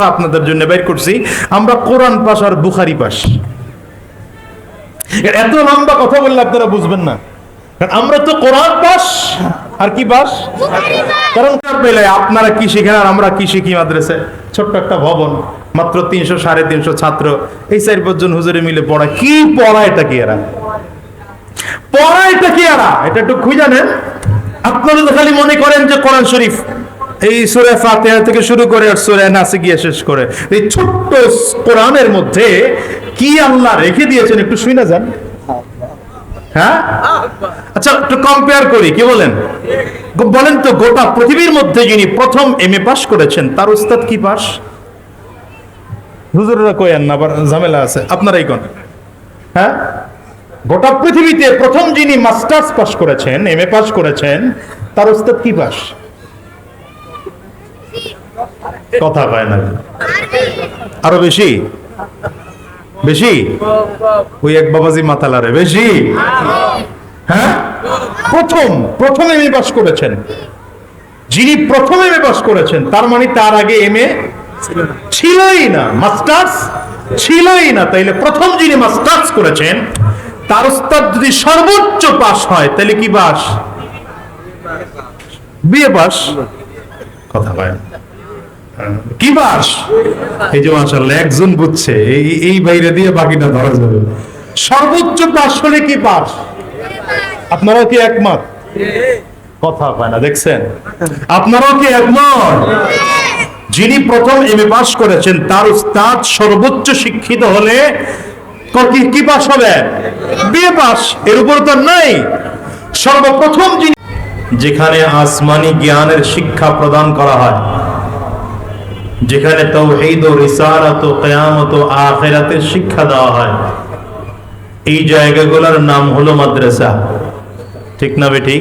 আপনাদের জন্য বের করছি। আমরা কোরআন পাশ আর বুখারি পাশ। এত লম্বা কথা বললে আপনারা বুঝবেন না। কারণ আমরা তো কোরআন পাস আর কি পাস কারণ কার পেলে আপনারা কি শিখেন আর আমরা কি শিখি মাদ্রাসে? ছোট্ট একটা ভবন মাত্র তিনশো সাড়ে তিনশো ছাত্র। এই চার পাঁচজন হুজুরে মিলে পড়া। কি পড়া এটা কি এরা? পড়া এটা কি এরা? এটা একটু খুঁজে নেন। আপনারা তো খালি মনে করেন যে কোরআন শরীফ। এই সুরে ফাতিহা থেকে শুরু করে আর সুরে নাসে গিয়ে শেষ করে। এই ছোট্ট কোরআনের মধ্যে কি আল্লাহ রেখে দিয়েছেন একটু শুনে যান। হ্যাঁ? আচ্ছা একটু কম্পেয়ার করি, কি বলেন? বলেন তো, গোটা পৃথিবীর মধ্যে যিনি প্রথম এম এ পাস করেছেন, তার উস্তাদ কি পাস? হুজুররা না ঝামেলা আছে। আপনারাই কোন। হ্যাঁ? গোটা পৃথিবীতে প্রথম যিনি মাস্টার্স পাস করেছেন এম এ পাস করেছেন, তার উস্তাদ কি পাস? কথা পায় না। আরও বেশি? বেশি? ওই এক বাবাজি মাতালারে বেশি? হ্যাঁ? প্রথম প্রথম এম এ পাস করেছেন। যিনি প্রথম এম এ পাস করেছেন তার মানে তার আগে এম এ ছিলই না মাস্টার্স ছিলই না। তাইলে প্রথম যিনি মাস্টার্স করেছেন তার উস্তাদ যদি সর্বোচ্চ পাস হয় তাহলে কি পাস বিয়ে পাস কথা না। হ্যাঁ, কি পাস এই যে মাশাআল্লাহ, একজন বুঝছে, এই এই বাইরে দিয়ে বাকিটা ধরা যাবে সর্বোচ্চ পাস হলে কি পাস আপনারাও কি একমত? কথা হয় না, দেখছেন? আপনারাও কি একমত? যিনি প্রথম এমএ পাস করেছেন, তার উস্তাদ সর্বোচ্চ শিক্ষিত হলে কি কি পাস হবে? বিয়ে পাস এর উপর তো নাই। সর্বপ্রথম যিনি যেখানে আসমানি জ্ঞানের শিক্ষা প্রদান করা হয় যেখানে তৌহিদ ও রিসালাত ও কিয়ামত ও আখিরাতের শিক্ষা দেওয়া হয়। এই জায়গাগুলোর নাম হলো মাদ্রাসা। ঠিক না বেটি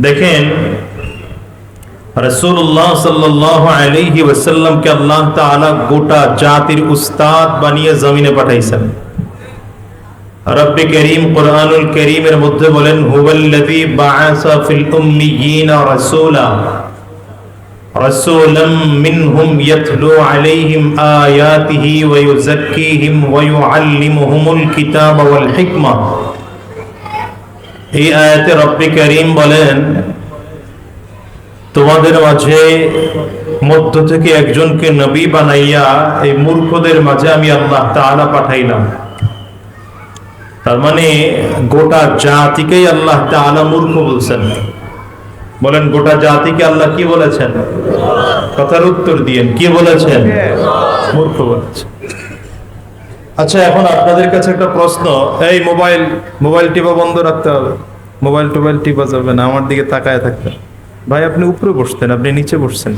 দেখেন রসুল্লাহ সাল্লাহ আলাইহি ওয়াসাল্লামকে আল্লাহ তাআলা গোটা জাতির উস্তাদ বানিয়ে জমিনে পাঠাইছেন। রব্বি করিম কোরআনুল করিমের মধ্যে বলেন, হুয়াল্লাযী বাআসা ফিল উম্মিয়িনা রাসূলা। رسولا منهم يتلو عليهم آياته ويزكيهم ويعلمهم الكتاب والحكمة এই আয়াতে রব্বি করিম বলেন তোমাদের মাঝে মধ্য থেকে একজনকে নবী বানাইয়া এই মূর্খদের মাঝে আমি আল্লাহ তাআলা পাঠাইলাম তার মানে গোটা জাতিকেই আল্লাহ তাআলা মূর্খ বলছেন বলেন, গোটা জাতিকে আল্লাহ কি বলেছেন? কথার উত্তর দিয়েন। কি বলেছেন? মূর্খ বলেছেন আচ্ছা এখন আপনাদের কাছে একটা প্রশ্ন। এই মোবাইল মোবাইল টিপা বন্ধ রাখতে হবে। মোবাইল টোবাইল টিপা যাবে না, আমার দিকে তাকায় থাকবেন। ভাই, আপনি উপরে বসতেন, আপনি নিচে বসছেন।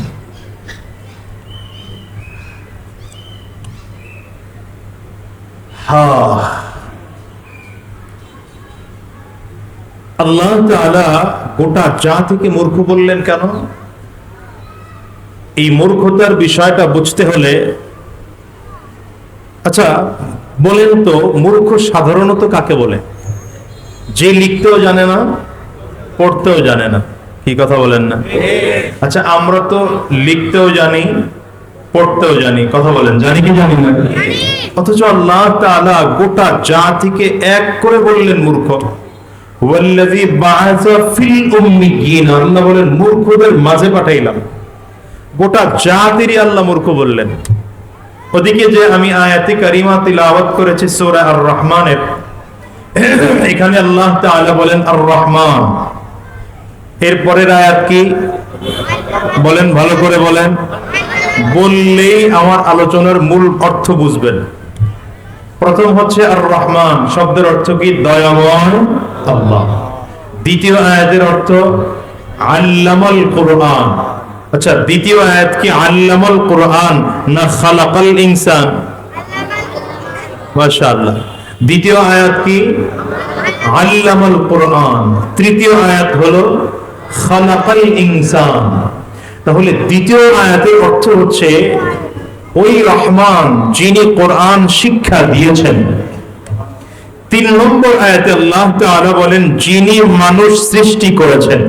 হ্যাঁ আল্লাহ গোটা জাতিকে মূর্খ বললেন কেন? এই মূর্খতার বিষয়টা বুঝতে হলে আচ্ছা বলেন তো, মূর্খ সাধারণত কাকে বলে? যে লিখতেও জানে না, পড়তেও জানে না। কি কথা বলেন না? আচ্ছা আমরা তো লিখতেও জানি, পড়তেও জানি। কথা বলেন, জানি কি জানি না? অথচ আল্লাহ গোটা জাতিকে এক করে বললেন মূর্খ। ওয়াল্লাযী বাআসা ফিল উম্মিয়িন আল্লাহ বলেন, মূর্খদের মাঝে পাঠাইলাম। গোটা জাতিরই আল্লাহ মূর্খ বললেন। ওদিকে যে আমি আয়াতি কারিমা তিলাওয়াত করেছি সূরা আর রহমানের এখানে আল্লাহ তাআলা বলেন আর রহমান এর পরের আয়াত কি? বলেন, ভালো করে বলেন। বললেই আমার আলোচনার মূল অর্থ বুঝবেন। প্রথম হচ্ছে আর রহমান শব্দের অর্থ কি? দয়াময় আল্লাহ। দ্বিতীয় আয়াতের অর্থ আল্লামাল কোরআন। আচ্ছা দ্বিতীয় আয়াত কি? আল্লামাল কোরআন, না খালাকাল ইনসান? মাশাআল্লাহ। দ্বিতীয় আয়াত কি? আল্লামাল কোরআন। তৃতীয় আয়াত হলো খালাকাল ইনসান। তাহলে দ্বিতীয় আয়াতের অর্থ হচ্ছে ওই রহমান যিনি কোরআন শিক্ষা দিয়েছেন। তিন নম্বর আয়াতে আল্লাহ তাআলা বলেন, যিনি মানুষ সৃষ্টি করেছেন।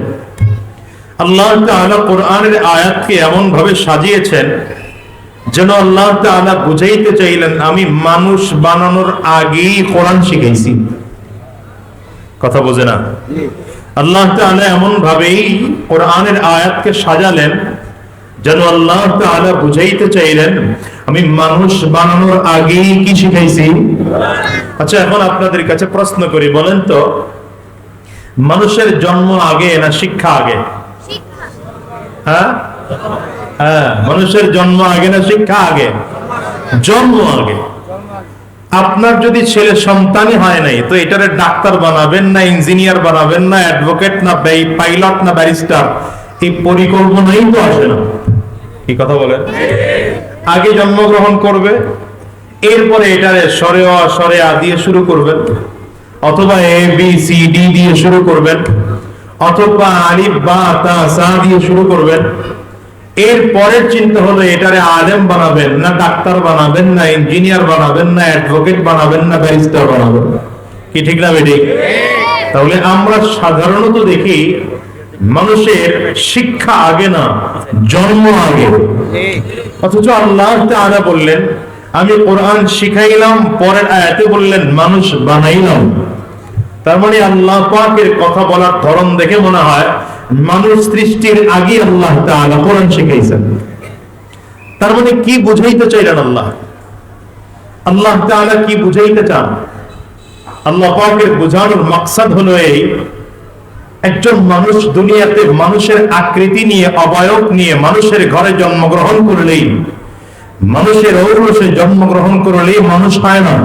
আল্লাহ তাআলা কোরআনের আয়াতকে এমন ভাবে সাজিয়েছেন, যেন আল্লাহ তাআলা বুঝাইতে চাইলেন, আমি মানুষ বানানোর আগেই কোরআন শিখাইছি কথা বোঝে না? আল্লাহ তাআলা এমন ভাবেই কোরআনের আয়াতকে সাজালেন যেন আল্লাহ তাআলা বুঝাইতে চাইলেন, আমি মানুষ বানানোর আগেই কি শিখাইছি? আচ্ছা এখন আপনাদের কাছে প্রশ্ন করি, বলেন তো, মানুষের জন্ম আগে না শিক্ষা আগে? হ্যাঁ? হ্যাঁ মানুষের জন্ম আগে না শিক্ষা আগে? জন্ম আগে। আপনার যদি ছেলে সন্তানই হয় নাই, তো এটারে ডাক্তার বানাবেন না, ইঞ্জিনিয়ার বানাবেন না, অ্যাডভোকেট না, পাইলট না ব্যারিস্টার, এই পরিকল্পনাই তো আসে না। কথা বলেন আগে জন্মগ্রহণ করবে এরপরে এটারে সরে অ সরে আ দিয়ে শুরু করবেন অথবা এ বি সি ডি দিয়ে শুরু করবেন অথবা আলিফ বা তা সা দিয়ে শুরু করবেন। এর পরের চিন্তা হলো এটারে আলেম বানাবেন না ডাক্তার বানাবেন না ইঞ্জিনিয়ার বানাবেন না অ্যাডভোকেট বানাবেন না ব্যারিস্টার বানাবেন। কি ঠিক না বেটি তাহলে আমরা সাধারণত দেখি মানুষের শিক্ষা আগে না, জন্ম আগে। অথচ আল্লাহ তাআলা বললেন, আমি কোরআন শিখাইলাম, পরের আয়াতে বললেন, মানুষ বানাইলাম। তার মানে আল্লাহ পাকের কথা বলার ধরন দেখে মনে হয়, মানুষ সৃষ্টির আগে আল্লাহ তাআলা কোরআন শিখাইছেন। তার মানে কি বুঝাইতে চাইলেন আল্লাহ? আল্লাহ তাআলা কি বুঝাইতে চান? আল্লাহ পাকের বোঝানোর মাকসাদ হলো এই একজন মানুষ দুনিয়াতে মানুষের আকৃতি নিয়ে অবয়ব নিয়ে মানুষের ঘরে জন্মগ্রহণ করলেই মানুষের ঔরসে জন্মগ্রহণ করলেই মানুষ হয় না।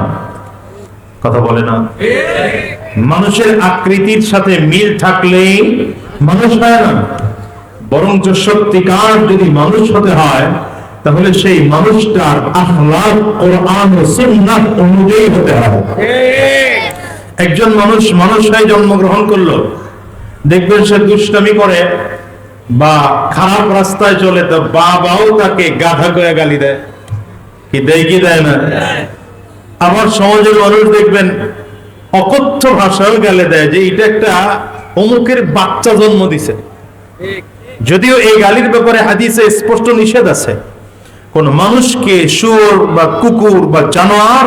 কথা বলে না। মানুষের আকৃতির সাথে মিল থাকলেই মানুষ হয় না। বরঞ্চ সত্যিকার যদি মানুষ হতে হয় তাহলে সেই মানুষটার আখলাক কোরআন ও সুন্নাহ অনুযায়ী হতে হবে। একজন মানুষ মানুষ হয়ে জন্মগ্রহণ করল দেখবেন সে দুষ্টামি করে বা খারাপ রাস্তায় চলে তো বাবাও তাকে গাধা করে গালি দেয়। কি দেয় কি দেয় না? আমার সমাজের মানুষ দেখবেন অকথ্য ভাষায় গালে দেয় যে এটা একটা অমুকের বাচ্চা জন্ম দিছে। যদিও এই গালির ব্যাপারে হাদিসে স্পষ্ট নিষেধ আছে। কোন মানুষকে সুর বা কুকুর বা জানোয়ার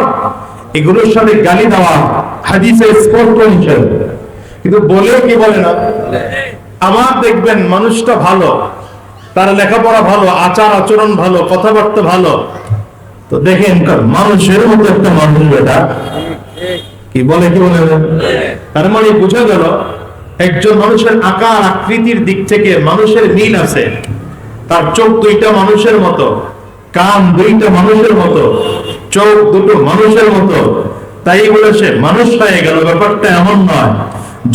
এগুলোর সাথে গালি দেওয়া হাদিসে স্পষ্ট নিষেধ। কিন্তু বলেও কি বলে না? আমার দেখবেন মানুষটা ভালো, তার লেখাপড়া ভালো, আচার আচরণ ভালো, কথাবার্তা ভালো। তো দেখেন মানুষের মতো একটা মানুষ বেটা কি বলে কি বলে? তার মানে বোঝা গেল, একজন মানুষের আকার, আকৃতির দিক থেকে মানুষের মিল আছে। তার চোখ দুইটা মানুষের মতো, কান দুইটা মানুষের মতো, চোখ দুটো মানুষের মতো। তাই বলে সে মানুষ হয়ে গেল, ব্যাপারটা এমন নয়।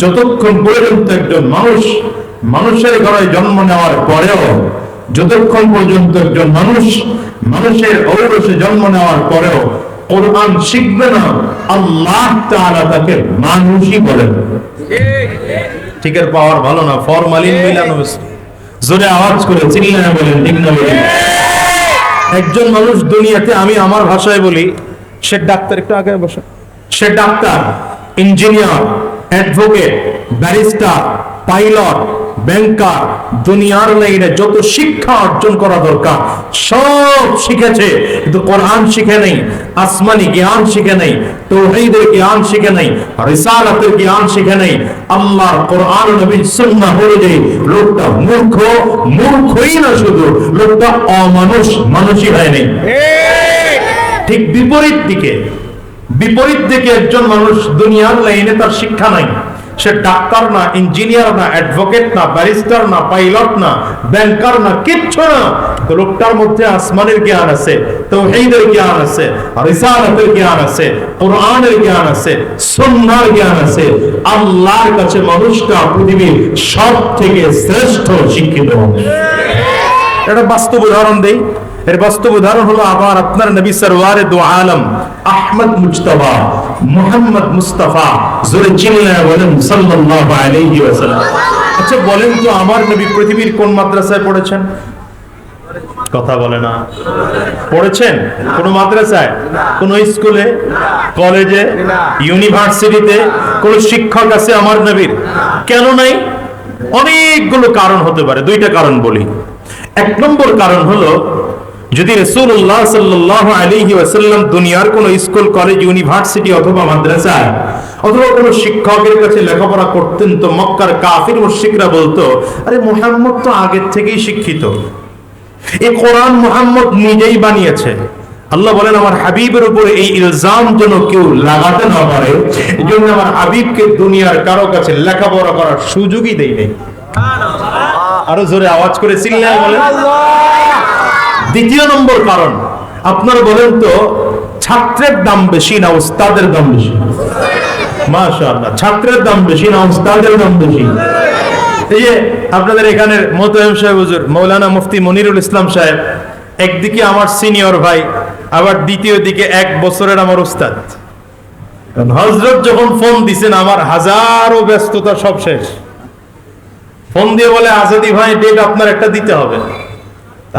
যতক্ষণ পর্যন্ত একজন মানুষ মানুষের ঘরে জন্ম নেওয়ার পরেও, যতক্ষণ পর্যন্ত একজন মানুষ মানুষের ঔরসে জন্ম নেওয়ার পরেও কোরআন শিখবে না, আল্লাহ তাকে মানুষই বলেন। ঠিকের পাওয়ার ভালো না, ফরমালিন মিলানো জোরে আওয়াজ করে চিল্লায় বলেন, ঠিক বলেন? একজন মানুষ দুনিয়াতে, আমি আমার ভাষায় বলি, সে ডাক্তার, একটু আগে বসে। সে doctor, engineer advocate barrister pilot banker দুনিয়ার লাইনে যত শিক্ষা অর্জন করা দরকার সব শিখেছে। কিন্তু কোরআন শিখে নেই আসমানি জ্ঞান শিখে নেই তৌহীদের জ্ঞান শিখে নেই রিসালাতের জ্ঞান শিখে নেই। আল্লাহর কোরআন নবীর সুন্নাহ অনুযায়ী লোকটা মূর্খ মূর্খই না শুধু লোকটা অমানুষ মানুষই হয় নেই। ঠিক বিপরীত দিকে বিপরীত দিকে একজন মানুষ দুনিয়ার লাইনে তার শিক্ষা নাই। সে ডাক্তার না, ইঞ্জিনিয়ার না, অ্যাডভোকেট না, ব্যারিস্টার না, পাইলট না, ব্যাংকার না, কিচ্ছু না। লোকটার মধ্যে আসমানের জ্ঞান আছে, তৌহীদের জ্ঞান আছে, রিসালাতের জ্ঞান আছে, কোরআনের জ্ঞান আছে, সুন্নাহর জ্ঞান আছে। আল্লাহর কাছে মানুষটা পৃথিবীর সব থেকে শ্রেষ্ঠ শিক্ষিত হবে এটা বাস্তব উদাহরণ দেই। এর বাস্তব উদাহরণ হলো আবার আপনার নবী সরওয়ারে দু আলম, আহমদ মুজতবা, মোহাম্মদ মুস্তাফা, জোরে বলেন আচ্ছা বলেন তো আমার নবী পৃথিবীর কোন মাদ্রাসায় পড়েছেন? কথা বলে না। পড়েছেন? কোন মাদ্রাসায়? কোন স্কুলে? কলেজে? ইউনিভার্সিটিতে? কোন শিক্ষক আছে আমার নবীর? কেন নাই? অনেকগুলো কারণ হতে পারে, দুইটা কারণ বলি। এক নম্বর কারণ হলো যদি রসুল্লাহ সাল্লাহ আলহি ওয়াসাল্লাম দুনিয়ার কোন স্কুল, কলেজ, ইউনিভার্সিটি অথবা মাদ্রাসায় অথবা কোনো শিক্ষকের কাছে লেখাপড়া করতেন তো মক্কার কাফির মুশরিকরা বলতো, আরে মোহাম্মদ তো আগের থেকেই শিক্ষিত। এই কোরআন মোহাম্মদ নিজেই বানিয়েছে। আল্লাহ বলেন, আমার হাবিবের উপরে এই ইলজাম যেন কেউ লাগাতে না পারে এই জন্য আমার হাবিবকে দুনিয়ার কারও কাছে লেখাপড়া করার সুযোগই দেই নেই আরও জোরে আওয়াজ করে চিল্লায় বলেন। দ্বিতীয় নম্বর কারণ, আপনারা বলেন তো, ছাত্রের দাম বেশি না উস্তাদের দাম বেশি? মাশাআল্লাহ, ছাত্রের দাম বেশি না উস্তাদের দাম বেশি? এই যে আপনাদের এখানের মোতায়েম সাহেব হুজুর, মৌলানা মুফতি মনিরুল ইসলাম সাহেব, একদিকে আমার সিনিয়র ভাই, আবার দ্বিতীয় দিকে এক বছরের আমার উস্তাদ। হজরত যখন ফোন দিছেন, আমার হাজারো ব্যস্ততা সব শেষ। ফোন দিয়ে বলে, আজাদি ভাই ডেট আপনার একটা দিতে হবে।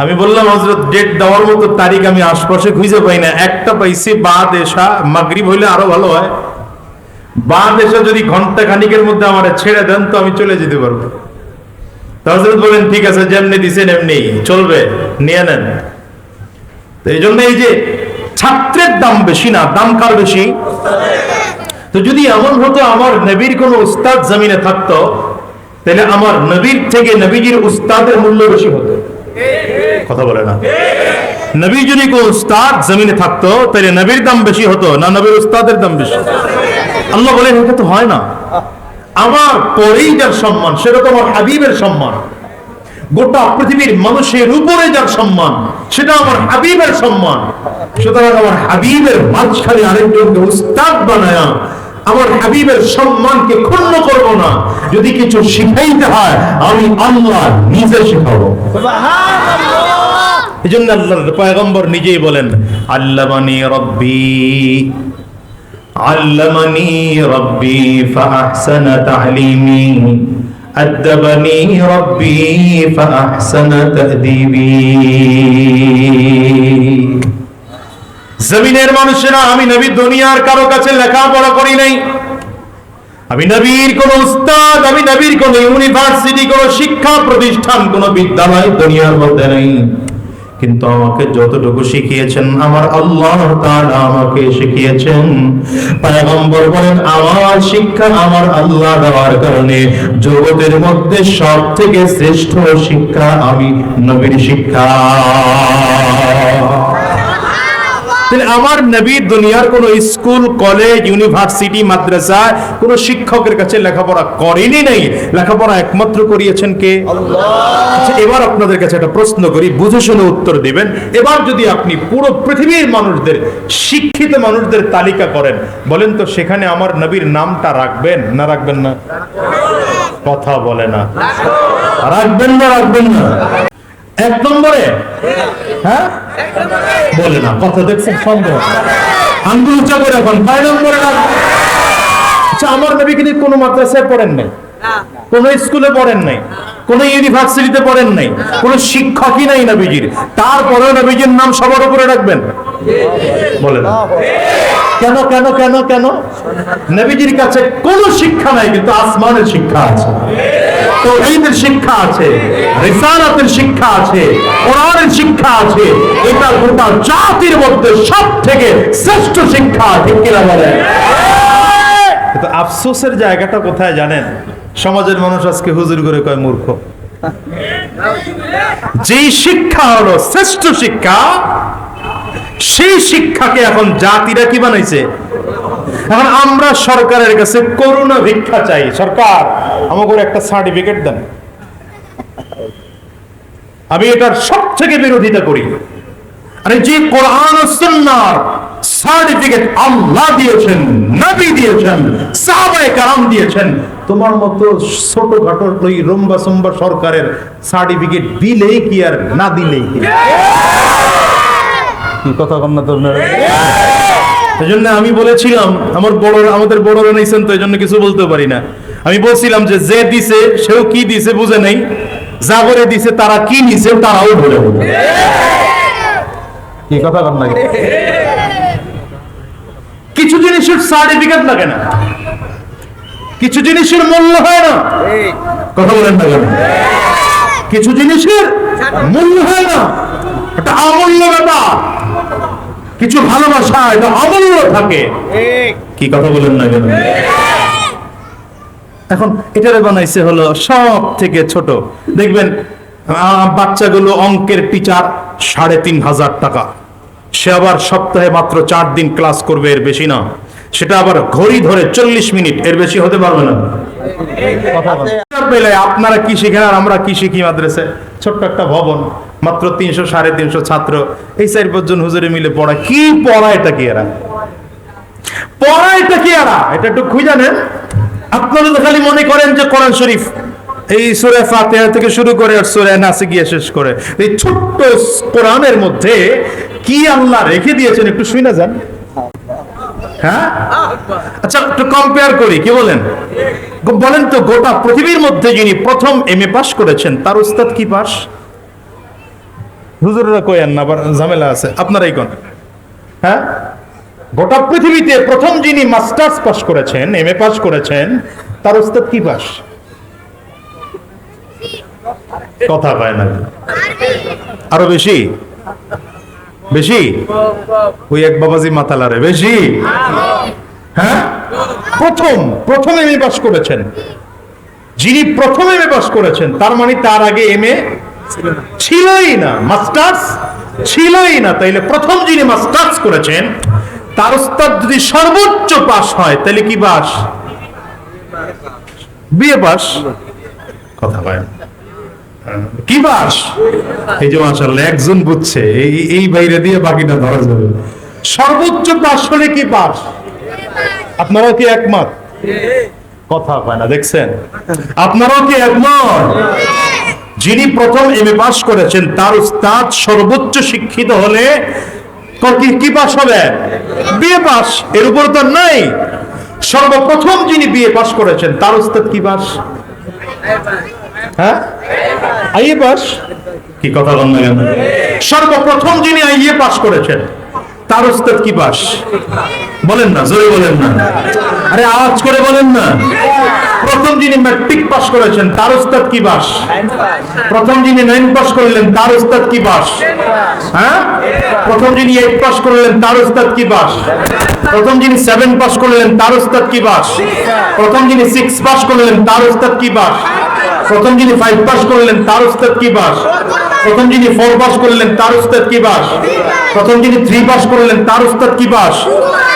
আমি বললাম হজরত ডেট দেওয়ার মতো তারিখ আমি আশপাশে খুঁজে পাই না। একটা পাইছি বা দেশা মাগরিব হইলে আরও ভালো হয়। বা দেশা যদি ঘণ্টা খানিকের মধ্যে আমার ছেড়ে দেন, তো আমি চলে যেতে পারব। হজরত বলেন, ঠিক আছে, যেমনি দিছেন এমনি, চলবে, নিয়ে নেন। তো এই জন্য এই যে ছাত্রের দাম বেশি না, দাম কার বেশি? তো যদি এমন হতো, আমার নবীর কোন উস্তাদ জমিনে থাকতো, তাহলে আমার নবীর থেকে নবীজির উস্তাদের মূল্য বেশি হতো। কথা বলে না। নবী যদি উস্তাদ জমিনে থাকতো, তাহলে নবীর দাম বেশি হতো না নবীর উস্তাদের দাম বেশি আল্লাহ বলেন এটা তো হয় না। আমার পরেই যার সম্মান সেটা তো আমার হাবিবের সম্মান। গোটা পৃথিবীর মানুষের উপরে যার সম্মান, সেটা আমার হাবিবের সম্মান। সুতরাং আমার হাবিবের মাঝখানে আরেকজনকে উস্তাদ বানায়া আমার হাবিবের সম্মানকে ক্ষুণ্ণ করব না। যদি কিছু শিখাইতে হয় আমি আল্লাহ নিজে শিখাবো। এই জন্য পয়গম্বর নিজেই বলেন রব্বি জমিনের মানুষেরা, আমি নবী দুনিয়ার কারও কাছে লেখাপড়া করি নাই। আমি নবীর কোন উস্তাদ, আমি নবীর কোন ইউনিভার্সিটি, কোন শিক্ষা প্রতিষ্ঠান, কোন বিদ্যালয় দুনিয়ার মধ্যে নেই। কিন্তু আমাকে যতটুকু শিখিয়েছেন, আমার আল্লাহ তাআলা আমাকে শিখিয়েছেন। পয়গম্বর বলেন, আমার শিক্ষা আমার আল্লাহ দেওয়ার কারণে জগতের মধ্যে সব থেকে শ্রেষ্ঠ শিক্ষা আমি নবীর শিক্ষা। তাহলে আমার নবী দুনিয়ার কোন স্কুল কলেজ ইউনিভার্সিটি মাদ্রাসা কোন শিক্ষকের কাছে লেখাপড়া করেনি নাই? লেখাপড়া একমাত্র করিয়েছেন কে? আচ্ছা এবার আপনাদের কাছে একটা প্রশ্ন করি বুঝে শুনে উত্তর দিবেন। এবার যদি আপনি পুরো পৃথিবীর মানুষদের শিক্ষিত মানুষদের তালিকা করেন বলেন তো সেখানে আমার নবীর নামটা রাখবেন না রাখবেন না? কথা বলে না। রাখবেন না রাখবেন না। এক নম্বরে? হ্যাঁ? বলে না কথা দেখছেন সন্দেহ। আঙ্গুল উচ্চা করে এখন কয় নম্বরে আচ্ছা আমার নবী কিন্তু কোনো মাদ্রাসায় পড়েন নাই? কোনো স্কুলে পড়েন নাই? কোন ইউনিভার্সিটিতে পড়েন নাই, কোন শিক্ষকই নাই নবীজির। তারপরেও নবীজির নাম সবার উপরে রাখবেন। বলে না কেন কেন কেন কেন? নবীজির কাছে কোন শিক্ষা নাই, কিন্তু আসমানের শিক্ষা আছে, তৌহিদের শিক্ষা আছে, রিসালাতের শিক্ষা আছে, কোরআনের শিক্ষা আছে। এটা গোটা জাতির মধ্যে সব থেকে শ্রেষ্ঠ শিক্ষা, ঠিক কিনা বলেন? আফসোসের জায়গাটা কোথায় জানেন? সমাজের মানুষ আজকে হুজুর করে কয় মূর্খ? যেই শিক্ষা হলো শ্রেষ্ঠ শিক্ষা, সেই শিক্ষাকে এখন জাতিরা কি বানাইছে? এখন আমরা সরকারের কাছে করুণা ভিক্ষা চাই। সরকার, আমাকে একটা সার্টিফিকেট দেন। আমি এটার সব থেকে বিরোধিতা করি। আরে যে কোরআন ও সুন্নাহর সার্টিফিকেট আল্লাহ দিয়েছেন, নবী দিয়েছেন, সাহাবায়ে কারাম দিয়েছেন তোমার মতো ছোটখাটো ওই রম্বা সম্বা সরকারের সার্টিফিকেট দিলেই কি আর না দিলেই কি? কথা কন না তোর এই জন্য আমি বলেছিলাম আমার বড় আমাদের বড়রা নিয়েছেন তো এই জন্য কিছু বলতে পারি না। আমি বলছিলাম যে যে দিছে সেও কি দিছে বুঝে নাই। যা করে দিছে তারা কি নিছে তারাও ভুলে বলবে কি কথা কর না? কিছু জিনিসের সার্টিফিকেট লাগে না। কিছু জিনিসের মূল্য হয় না। কথা বলেন না কেন? কিছু জিনিসের মূল্য হয় না। এটা অমূল্য ব্যাপার। কিছু ভালোবাসা এটা অমূল্য থাকে। কি কথা বলেন না কেন? এখন এটারে বানাইছে হলো সব থেকে ছোট। দেখবেন বাচ্চাগুলো অঙ্কের টিচার সাড়ে তিন হাজার টাকা। সে আবার সপ্তাহে মাত্র চার দিন ক্লাস করবে এর বেশি না। সেটা আবার ঘড়ি ধরে চল্লিশ মিনিট এর বেশি হতে পারবে না। পেলে আপনারা কি শিখেন আর আমরা কি শিখি মাদ্রাসে? ছোট্ট একটা ভবন মাত্র তিনশো সাড়ে তিনশো ছাত্র। এই চার পাঁচজন হুজুরে মিলে পড়া কি পড়া এটা কি এরা? পড়া এটা কি এরা? এটা একটু খুঁজে নেন। আপনারা তো খালি মনে করেন যে কোরআন শরীফ এই সুরে ফাতিহা থেকে শুরু করে আর সুরে নাসে গিয়ে শেষ করে। এই ছোট্ট কোরআনের মধ্যে কি আল্লাহ রেখে দিয়েছেন একটু শুনে যান। হ্যাঁ? আচ্ছা একটু কম্পেয়ার করি কি বলেন? বলেন তো গোটা পৃথিবীর মধ্যে যিনি প্রথম এম এ পাস করেছেন তার উস্তাদ কি পাস? হুজুররা কয়েন না আবার ঝামেলা আছে। আপনারাই কোন। হ্যাঁ? গোটা পৃথিবীতে প্রথম যিনি মাস্টার্স পাস করেছেন এম এ পাস করেছেন তার উস্তাদ কি পাস? কথা পায় না। আরও বেশি? বেশি? ওই এক বাবাজি মাতালারে বেশি? হ্যাঁ? প্রথম প্রথম এম এ পাস করেছেন। যিনি প্রথম এম এ পাস করেছেন তার মানে তার আগে এম এ ছিলই না মাস্টার্স ছিলই না। তাইলে প্রথম যিনি মাস্টার্স করেছেন তার উস্তাদ যদি সর্বোচ্চ পাস হয় তাহলে কি পাস বিএ পাস কথা না। হ্যাঁ, কি বাস? এই যে মাশাআল্লাহ, একজন বুঝছে, এই এই বাইরে দিয়ে বাকিটা ধরা যাবে। সর্বোচ্চ পাস হলে কি পাস আপনারাও কি একমত? কথা হয় না, দেখছেন? আপনারাও কি একমত? যিনি প্রথম এম এ পাস করেছেন, তার উস্তাদ সর্বোচ্চ শিক্ষিত হলে ক- পাস হবে? বিএ পাস এর উপর তো নাই। সর্বপ্রথম যিনি বিএ পাস করেছেন, তার উস্তাদ কি পাস হ্যাঁ? IA pass? কি কথা না কেন? সর্বপ্রথম যিনি আইএ পাস করেছেন, তার উস্তাদ কি পাস? বলেন না, জোরে বলেন না। আরে আওয়াজ করে বলেন না। প্রথম যিনি ম্যাট্রিক পাস করেছেন, তার উস্তাদ কি বাস প্রথম যিনি নাইন পাস করলেন, তার উস্তাদ কি বাস হ্যাঁ? প্রথম যিনি এইট পাস করলেন, তার উস্তাদ কি বাস প্রথম যিনি সেভেন পাস করলেন, তার উস্তাদ কি বাস প্রথম যিনি সিক্স পাস করলেন, তার উস্তাদ কি বাস প্রথম যিনি ফাইভ পাস করলেন তার উস্তাদ কি বাস প্রথম যিনি ফোর পাস করলেন তার উস্তাদ কি বাস প্রথম যিনি থ্রি পাস করলেন তার উস্তাদ কি বাস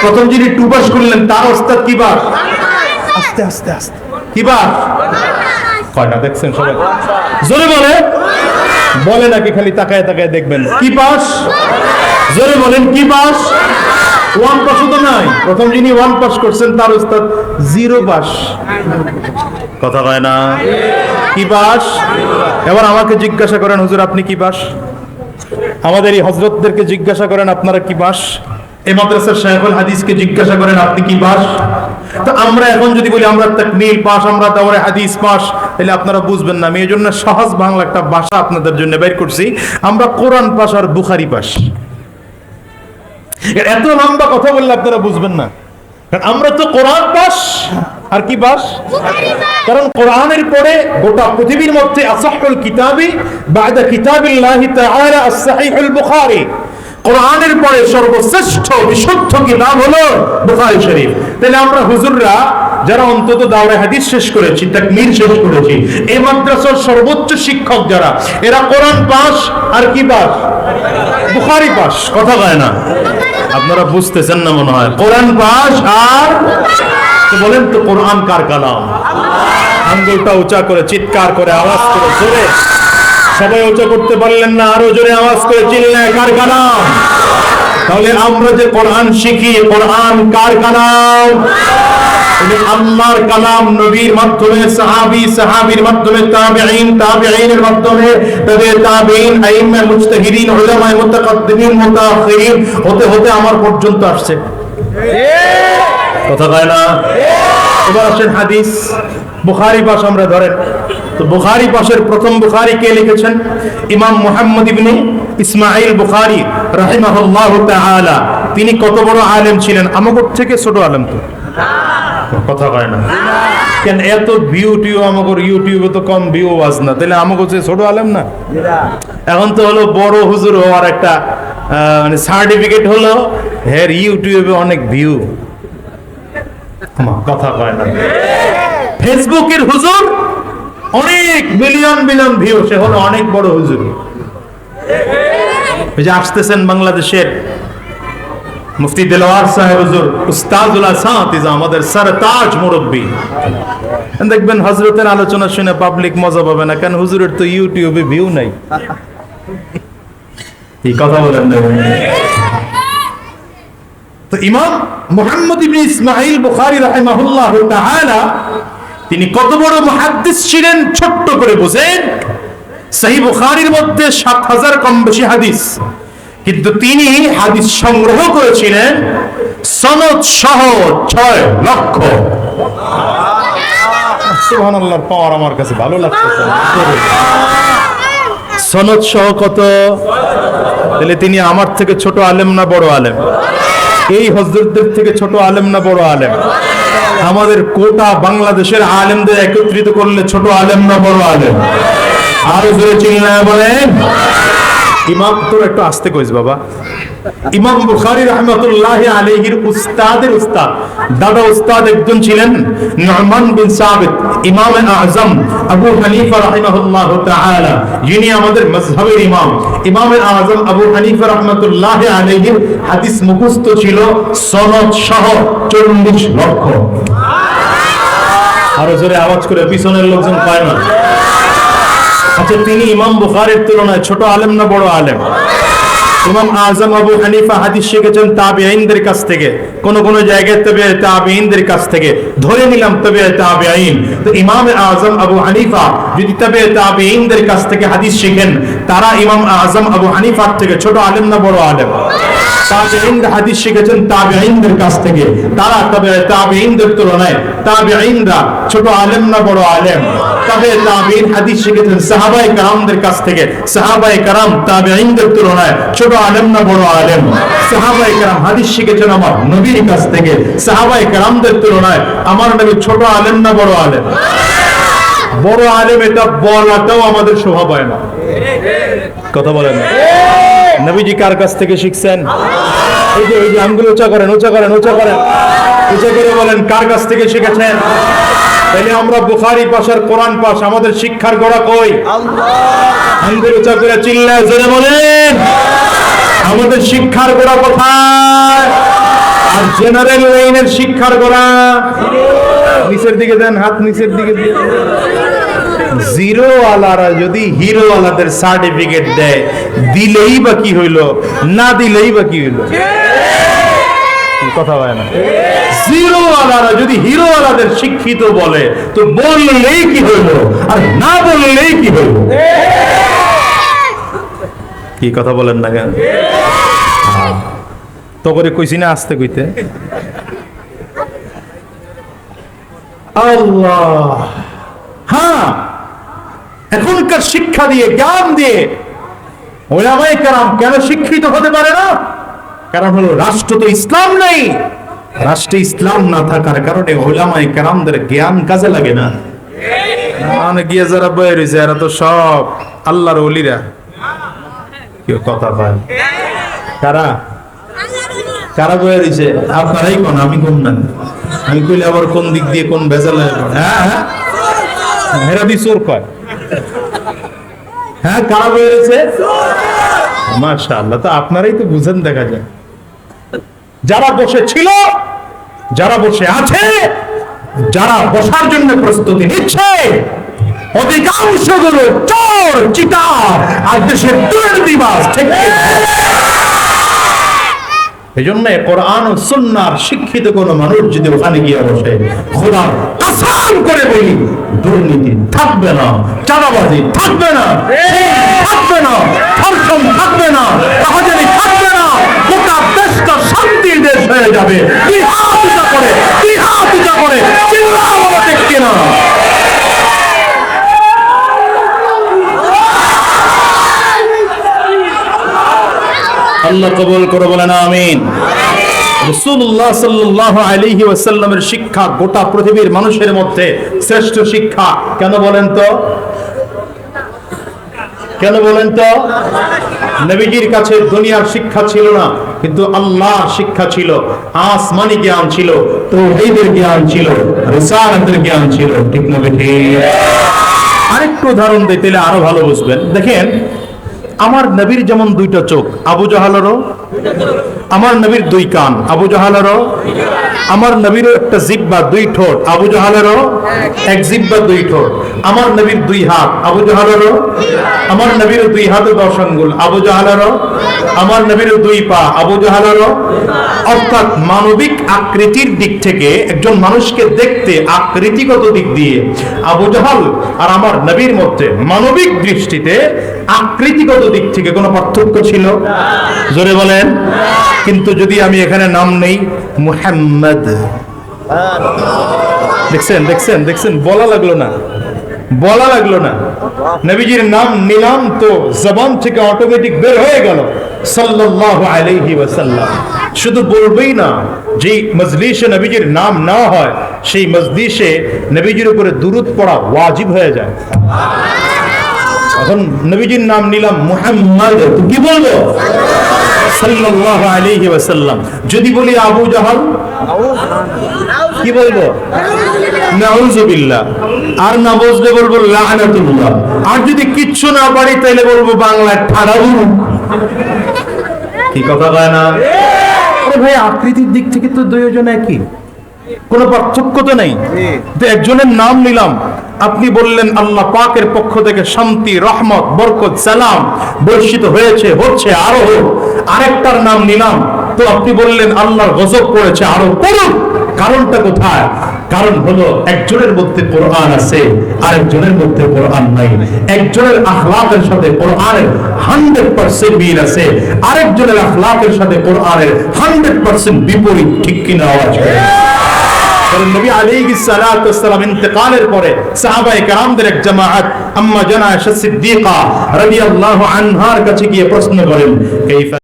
প্রথম যিনি টু পাস করলেন তার উস্তাদ কি বাস আস্তে আস্তে আস্তে। কি বাস কয়টা দেখছেন সবাই? জোরে বলে বলে নাকি খালি তাকায় তাকায় দেখবেন। কি পাস জোরে বলেন কি পাস ওয়ান পাসও তো নাই। প্রথম যিনি ওয়ান পাস করছেন তার উস্তাদ জিরো পাস কথা কয় না? কি পাস এবার আমাকে জিজ্ঞাসা করেন, হুজুর, আপনি কি পাস আমাদের এই হজরতদেরকে জিজ্ঞাসা করেন, আপনারা কি বাস? এই মাদ্রাসার শাইখুল হাদিসকে জিজ্ঞাসা করেন, আপনি কি বাস? তো আমরা এখন যদি বলি, আমরা তাকমিল পাস, আমরা তারপরে হাদিস পাস, তাহলে আপনারা বুঝবেন না। আমি এই জন্য সহজ বাংলা একটা ভাষা আপনাদের জন্য বের করছি। আমরা কোরআন পাস আর বুখারি পাস। এত লম্বা কথা বললে আপনারা বুঝবেন না। কারণ আমরা তো কোরআন পাস। আর কি পাস কারণ কোরআনের পরে গোটা পৃথিবীর মধ্যে আসাহুল কিতাবি বাদা কিতাবিল্লাহি তাআলা as-সাহিহুল বুখারী। কোরআনের পরে সর্বশ্রেষ্ঠ বিশুদ্ধ কিতাব হলো বুখারী শরীফ। তাহলে আমরা হুজুররা যারা অন্তত দাওরা হাদিস শেষ করেছি তাকমীর শেষ করেছি, এই মাদ্রাসার সর্বোচ্চ শিক্ষক যারা, এরা কোরআন পাস আর কি পাস? বুখারী পাস। কথা কয় না? আপনারা বুঝতেছেন না মনে হয়। কোরআন পাস আর বলেন তো, কোরআন কার কালাম? আঙ্গুলটা উঁচা করে, চিৎকার করে, আওয়াজ করে, জোরে। সবাই উঁচা করতে পারলেন না, আরও জোরে আওয়াজ করে চিল্লে কার কালাম? তাহলে আমরা যে কোরআন শিখি, কোরআন কার কালাম? আল্লাহর কালাম নবীর মাধ্যমে, সাহাবী, সাহাবীর মাধ্যমে, তাবিঈন, তাবিঈনের মাধ্যমে তাদের তাবিঈন, আইম্মা, মুজতাহিদিন উলামা মুতাকাদ্দিমিন, মুতাআখিরিন, হতে হতে আমার পর্যন্ত আসছে। কথা কয় না? এবার আসেন হাদিস। বুখারি পাশ আমরা ধরেন। তো বুখারি পাশের প্রথম বুখারি কে লিখেছেন? ইমাম মুহাম্মদ ইবনে ইসমাইল বুখারি রাহিমাহুল্লাহ তাআলা। তিনি কত বড় আলেম ছিলেন? আমাগর থেকে ছোট আলেম তো। কথা কয় না। কেন এত ভিউ টিউ আমাকে ইউটিউবে তো কম ভিউ আস না। তাহলে আমাকে ছোট আলেম না। এখন তো হলো বড় হুজুর হওয়ার একটা মানে সার্টিফিকেট হলো হের ইউটিউবে অনেক ভিউ কথা কয় না। ফেসবুকের হুজুর অনেক মিলিয়ন মিলিয়ন ভিউ সে হলো অনেক বড় হুজুর। ওই যে আসতেছেন বাংলাদেশের মুফতি দেলোয়ার সাহেব হুজুর উস্তাজুল আসাতিজ আমাদের সরতাজ মুরব্বী। দেখবেন হজরতের আলোচনা শুনে পাবলিক মজা পাবে না কেন হুজুরের তো ইউটিউবে ভিউ নাই। এই কথা বলেন না তো ইমাম মুহাম্মদ ইবনে ইসমাইল বুখারী রাহিমাহুল্লাহ তাআলা তিনি কত বড় মুহাদ্দিস ছিলেন ছোট্ট করে বোঝেন। সহি বুখারীর মধ্যে সাত হাজার কম বেশি হাদিস। কিন্তু তিনি হাদিস সংগ্রহ করেছিলেন সনদ সহ ছয় লক্ষ। সুবহানাল্লাহর পাওয়ার আমার কাছে ভালো লাগতেছে। সনদ সহ কত? তাহলে তিনি আমার থেকে ছোট আলেম না বড় আলেম? এই হজরতদের থেকে ছোট আলেম না বড় আলেম? আমাদের কোটা বাংলাদেশের আলেমদের একত্রিত করলে ছোট আলেম না বড় আলেম? আরও জোরে চিল্লায় বলেন? ইমাম তোর একটু আসতে কইস বাবা। ইমাম বুখারী রাহমাতুল্লাহ আলাইহির উস্তাদের উস্তাদ, দাদা উস্তাদ একজন ছিলেন নুমান বিন সাবিত, ইমাম আযম আবু হানিফা রাহিমাহুল্লাহ তাআলা। যিনি আমাদের মাযহাবের ইমাম। ইমাম আযম আবু হানিফা রাহমাতুল্লাহ আলাইহির হাদিস মুখস্থ ছিল সনদ সহ 40 লক্ষ। আরও জোরে আওয়াজ করে পিছনের লোকজন পায় না। আচ্ছা তিনি ইমাম বুখারীর তুলনায় ছোট আলেম না বড় আলেম? ইমাম আজম আবু হানিফা হাদিস শিখেছেন তাবিঈনদের কাছ থেকে। কোন কোন জায়গায় তবে তাবিঈনদের কাছ থেকে। ধরে নিলাম তবে তাবিঈন। তো ইমাম আজম আবু হানিফা যদি তবে তাবিঈনদের কাছ থেকে হাদিস শিখেন, তারা ইমাম আজম আবু হানিফার থেকে ছোট আলেম না বড় আলেম? হাদিস শিখেছেন কাছ থেকে। তারা তবে তুলনায় ছোট আলেম না বড় আলেম? তবে হাদিস শিখেছেন সাহাবায়ে কারামদের কাছ থেকে। সাহাবায়ে কারাম তাবিঈনদের তুলনায় ছোট আলেম না বড় আলেম? হাদিস শিখেছেন আমার নবীর কাছ থেকে। তুলনায় আমার নবী ছোট আলেম না বড় আলেম? বড় আলেম এটা বলাটাও আমাদের না। কথা বলেন। নবীজি কার কাছ থেকে শিখছেন? এই যে এই যে, আঙ্গুল উঁচা করেন উঁচা করেন উঁচা করেন। উঁচা করে বলেন, কার কাছ থেকে শিখেছেন? তাহলে আমরা বুখারি পাশার কোরআন পাশ, আমাদের শিক্ষার গোড়া কই? আঙ্গুল উঁচা করে চিল্লায় জোরে বলেন। আমাদের শিক্ষার গোড়া কোথায়? আর জেনারেল লাইনের শিক্ষার গোড়া? নিচের দিকে দেন, হাত নিচের দিকে দিয়ে। জিরো ওয়ালারা যদি হিরো ওয়ালাদের সার্টিফিকেট দেয়, দিলেই বা কি হইল? না দিলেই বা কি হইল? কথা হয় না। জিরো ওয়ালারা যদি হিরো ওয়ালাদের শিক্ষিত বলে, তো বললেই কি হইল? আর না বললেই কি হইল? কি কথা বলেন না কেন। তো করে কইছি না আসতে কইতে। আল্লাহ। হ্যাঁ এখনকার শিক্ষা দিয়ে, জ্ঞান দিয়ে ওলামায়ে কেরাম কেন শিক্ষিত হতে পারে না? কারণ হলো রাষ্ট্র তো ইসলাম নেই। রাষ্ট্রে ইসলাম না থাকার কারণে ওলামায়ে কেরামদের জ্ঞান কাজে লাগে না। গিয়ে যারা বয়ে রয়েছে এরা তো সব আল্লাহর অলিরা কথা পায় কারা? কারা বয়ে রয়েছে আপনারাই কোন? আমি কোন না? আমি কইলে আবার কোন দিক দিয়ে কোন ভেজালে হ্যাঁ হ্যাঁ চোর কয়। হ্যাঁ কারা বয়ে রয়েছে মাশাআল্লাহ, তো আপনারাই তো বুঝেন, দেখা যায়। যারা বসে ছিল, যারা বসে আছে, যারা বসার জন্য প্রস্তুতি নিচ্ছে অধিকাংশগুলো চোর, চিটার আর দেশের ঠিক এই জন্য কোরআন সুন্নার শিক্ষিত কোন মানুষ যদি ওখানে গিয়ে বসে খোদার কাসাম করে বলি, দুর্নীতি থাকবে না, চাঁদাবাজি থাকবে না থাকবে না, ধর্ষণ থাকবে না রাহাজানি থাকবে না, গোটা দেশটা শান্তির দেশ হয়ে যাবে। কি উঁচা করে হাত উঁচা করে, চিল্লাও বলো ঠিক কিনা আল্লাহ কবুল করে বলেন আমিন। রাসূলুল্লাহ সাল্লাল্লাহু আলাইহি ওয়াসাল্লামের শিক্ষা গোটা পৃথিবীর মানুষের মধ্যে শ্রেষ্ঠ শিক্ষা। কেন বলেন তো? কেন বলেন তো? নবীজির কাছে দুনিয়ার শিক্ষা ছিল না, কিন্তু আল্লাহর শিক্ষা ছিল, আসমানি জ্ঞান ছিল, তৌহীদের জ্ঞান ছিল, রিসালাতের জ্ঞান ছিল। ঠিক না, বেঠিক? আরেকটু উদাহরণ দিতে আরও ভালো বুঝবেন। দেখেন আমার নবীর যেমন দুইটা চোখ, আবু জাহালেরও, আমার নবীর দুই কান, আবু জাহালেরও, আমার নবীরও একটা জিব্বা দুই ঠোঁট, আবু জাহালেরও এক জিব্বা দুই ঠোঁট, আমার নবীর দুই হাত, আবু জাহালেরও, আমার নবীর দুই হাতে দশ আঙ্গুল, আবু জাহালেরও, আমার নবীর দুই পা, আবু জাহালেরও। অর্থাৎ মানবিক আকৃতির দিক থেকে, একজন মানুষকে দেখতে আকৃতিগত দিক দিয়ে আবু জাহাল আর আমার নবীর মধ্যে মানবিক দৃষ্টিতে আকৃতিগত দিক থেকে কোনো পার্থক্য ছিল? জোরে বলেন। কিন্তু যদি আমি এখানে নাম নেই, মুহাম্মদ। দেখছেন দেখছেন দেখছেন? বলা লাগল না। বলা লাগল না। নবীজির নাম নিলাম তো জবান থেকে অটোমেটিক বের হয়ে গেল। সাল্লাল্লাহু আলাইহি ওয়াসাল্লাম। শুধু বলবেই না যে মজলিসে নবীজির নাম না হয়, সেই মজলিসে নবীজির উপরে দুরুদ পড়া ওয়াজিব হয়ে যায়। এখন নবীজির নাম নিলাম মুহাম্মদ। কি বলব? সাল্লাল্লাহু আলাইহি ওয়াসাল্লাম। যদি বলি আবু জাহাল, কি বলব? নাউজুবিল্লাহ আর না বুঝলে বলব লানাতুল্লাহ। আর যদি কিচ্ছু না পারি তাহলে বলব বাংলায় ঠাড়াবু। কি কথা কয় না? ভাই, আকৃতির দিক থেকে তো দুইজন একই। কোনো পার্থক্য তো নেই? একজনের নাম নিলাম। আপনি বললেন আল্লাহ পাকের পক্ষ থেকে শান্তি রহমত বরকত সালাম বর্ষিত হয়েছে হচ্ছে আরও আরেকটার নাম নিলাম। তো আপনি বললেন আল্লাহর গজব পড়েছে আরও পড়ুক। কারণটা কোথায়? কারণ হলো একজনের মধ্যে কোরআন আছে আরেকজনের মধ্যে কোরআন নাই। একজনের আখলাকের সাথে কোরআনের হান্ড্রেড পার্সেন্ট মিল আছে আরেকজনের আখলাকের সাথে কোরআনের হান্ড্রেড পার্সেন্ট বিপরীত ঠিক কিনা আওয়াজ করে কারণ নবী আলাইহিস সালাতু ওয়াসসালাম ইন্তেকালের পরে সাহাবায়ে কেরামদের এক জামাআত আম্মা জানা সিদ্দিকা রাদিয়াল্লাহু আনহার কাছে গিয়ে প্রশ্ন করেন, কাইফা